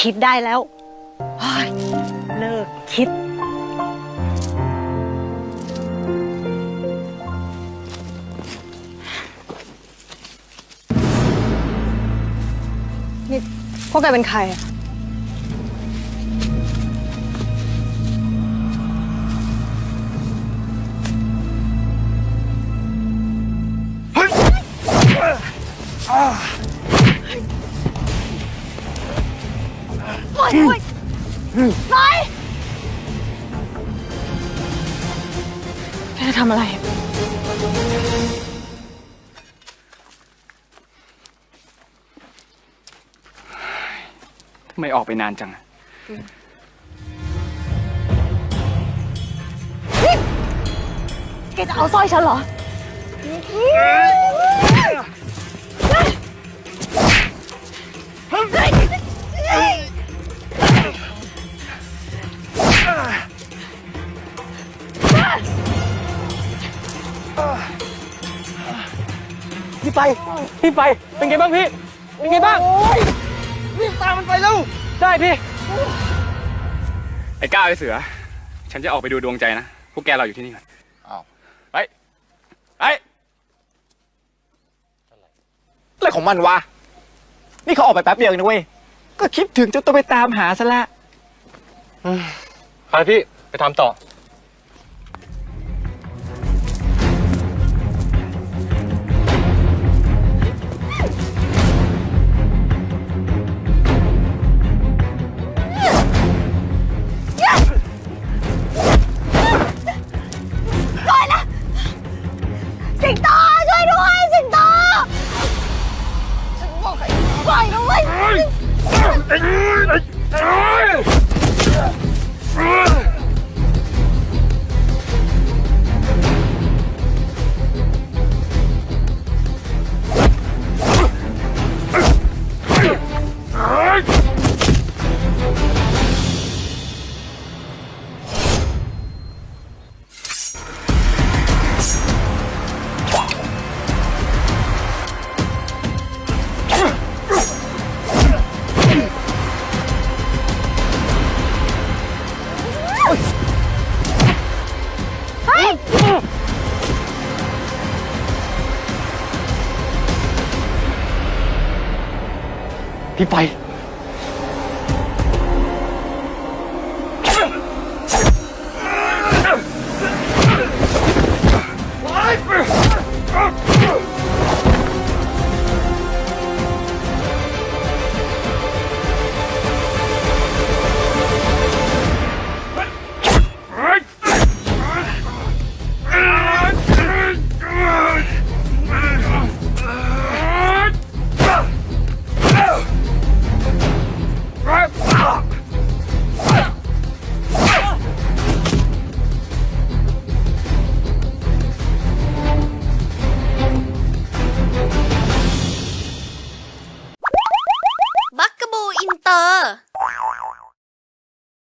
คิดได้แล้วเฮ้ยเลิกคิด นี่พวกแกเป็นใครอะ ล่อยปล่อยปล่อยแกจะทำอะไร ทำไมออกไปนานจังอะแกจะเอาสร้อยฉันเหรอ พี่ไป พี่ไป เป็นไงบ้างพี่ เป็นไงบ้างรีบตามมันไปแล้วได้พี่ ไอ้ก้าวไอ้เสือ ฉันจะออกไปดูดวงใจนะ พวกแกเราอยู่ที่นี่ก่อนอ้าวไป ไป อะไรของมันวะ นี่เขาออกไปแป๊บเดียวเองนะเว้ย ก็คิดถึงจะต้องไปตามหาซะละ ไปพี่ ไปทำต่อสิงโตช่วยด้วย สิงโตฉันบอกให้ปล่อยนะเว้ย พี่ไป